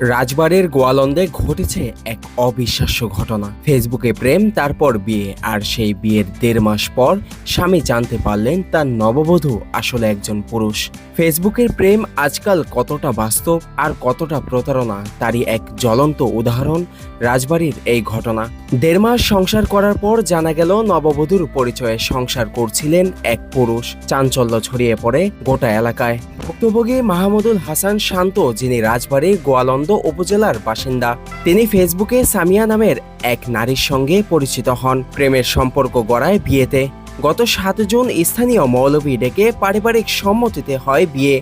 রাজবাড়ির গোয়ালন্দে ঘটেছে এক অবিশ্বাস্য ঘটনা। ফেসবুকে প্রেম, তারপর বিয়ে। আর সেই বিয়ের দেড় মাস পর স্বামী জানতে পারলেন তার নববধূ আসলে একজন পুরুষ। ফেসবুকের প্রেম আজকাল কতটা বাস্তব আর কতটা প্রতারণা, তারই এক জ্বলন্ত উদাহরণ রাজবাড়ির এই ঘটনা। দেড় মাস সংসার করার পর জানা গেল নববধূর পরিচয়ে সংসার করছিলেন এক পুরুষ। চাঞ্চল্য ছড়িয়ে পড়ে গোটা এলাকায়। ভুক্তভোগী মাহমুদুল হাসান শান্ত, যিনি রাজবাড়ী গোয়ালন্দ উপজেলার বাসিন্দা। তিনি ফেসবুকে সামিয়া নামের এক নারীর সঙ্গে পরিচিত হন। প্রেমের সম্পর্ক গড়ায় বিয়েতে। গত সাত জুন স্থানীয় মৌলভী ডেকে পারিবারিক সম্মতিতে হয় বিয়ে।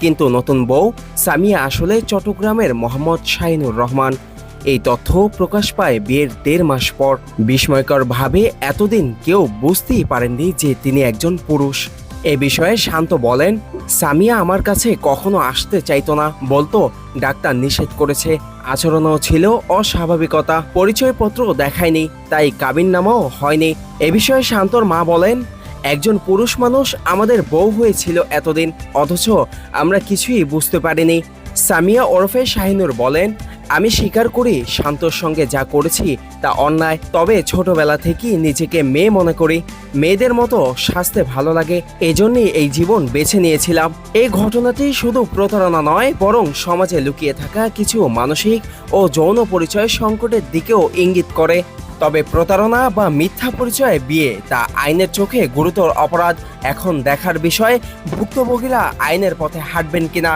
কিন্তু নতুন বউ সামিয়া আসলে চট্টগ্রামের মোহাম্মদ শাহিনুর রহমান। এই তথ্য প্রকাশ পায় বিয়ের দেড় মাস পর। বিস্ময়করভাবে এতদিন কেউ বুঝতেই পারেননি যে তিনি একজন পুরুষ। এ বিষয়ে শান্ত বলেন, সামিয়া আমার কাছে কখনো আসতে চাইতো না। বলতো, ডাক্তার নিষেধ করেছে। আচরণও ছিল অস্বাভাবিকতা। পরিচয়পত্র দেখায়নি, তাই কাবিন নামাও হয়নি। এ বিষয়ে শান্তর মা বলেন, একজন পুরুষ মানুষ আমাদের বউ হয়েছিল এতদিন, অথচ আমরা কিছুই বুঝতে পারিনি। সামিয়া ওরফে শাহিনুর বলেন আমি স্বীকার করি শান্তর সঙ্গে যা করেছি তা অন্যায়, তবে ছোটবেলা থেকেই নিজেকে মেয়ে মনে করি। মেয়েদের মতো স্বাস্থ্যে ভালো লাগে, এজন্যই এই জীবন বেছে নিয়েছিলাম। এই ঘটনাটি শুধু প্রতারণা নয়, বরং সমাজে লুকিয়ে থাকা কিছু মানসিক ও যৌন পরিচয় সংকটের দিকেও ইঙ্গিত করে। তবে প্রতারণা বা মিথ্যা পরিচয়ে বিয়ে তা আইনের চোখে গুরুতর অপরাধ। এখন দেখার বিষয়, ভুক্তভোগীরা আইনের পথে হাঁটবেন কিনা?